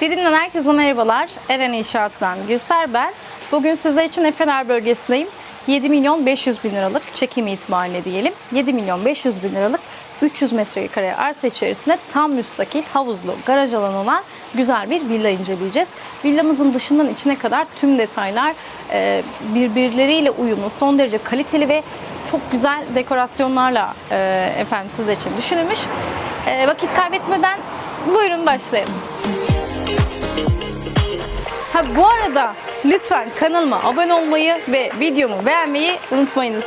Didim'den herkese merhabalar. Eren İnşaat'tan Gülser ben. Bugün sizler için Efeler bölgesindeyim. 7 milyon 500 bin liralık çekim itibariyle diyelim. 7 milyon 500 bin liralık 300 metrekare arsa içerisinde tam müstakil havuzlu garaj alanı olan güzel bir villa inceleyeceğiz. Villamızın dışından içine kadar tüm detaylar e, birbirleriyle uyumlu, son derece kaliteli ve çok güzel dekorasyonlarla e, efendim sizler için düşünülmüş. E, vakit kaybetmeden buyurun başlayalım. Ha bu arada lütfen kanalıma abone olmayı ve videomu beğenmeyi unutmayınız.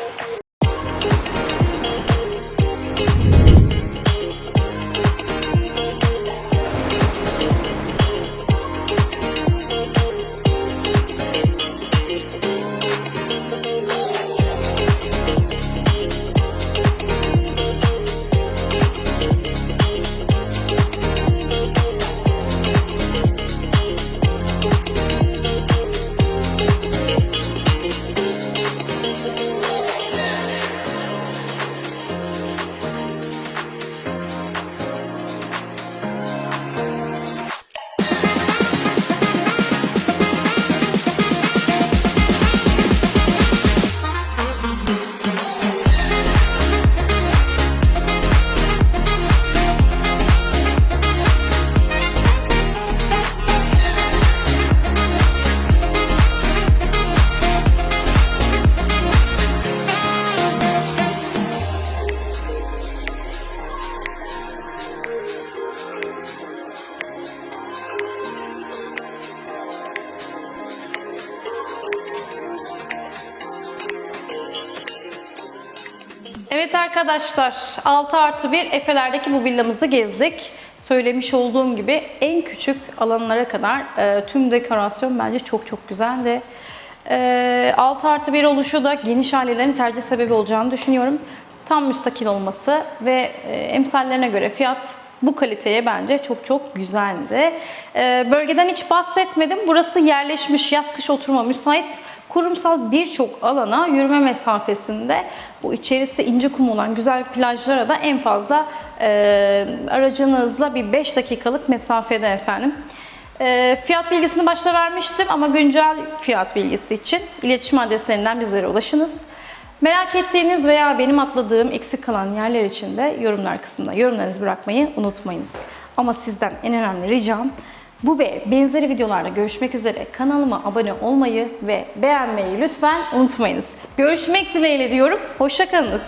Evet arkadaşlar 6 artı 1 Efeler'deki bu villamızı gezdik. Söylemiş olduğum gibi en küçük alanlara kadar e, tüm dekorasyon bence çok çok güzel ve e, 6 artı 1 oluşu da geniş ailelerin tercih sebebi olacağını düşünüyorum. Tam müstakil olması ve e, emsallerine göre fiyat bu kaliteye bence çok çok güzeldi. E, bölgeden hiç bahsetmedim. Burası yerleşmiş yaz kış oturma müsait kurumsal birçok alana yürüme mesafesinde bu içerisi ince kum olan güzel plajlara da en fazla e, aracınızla bir 5 dakikalık mesafede efendim. E, fiyat bilgisini başta vermiştim ama güncel fiyat bilgisi için iletişim adreslerinden bizlere ulaşınız. Merak ettiğiniz veya benim atladığım eksik kalan yerler için de yorumlar kısmında yorumlarınızı bırakmayı unutmayınız. Ama sizden en önemli ricam bu ve benzeri videolarda görüşmek üzere kanalıma abone olmayı ve beğenmeyi lütfen unutmayınız. Görüşmek dileğiyle diyorum. Hoşçakalınız.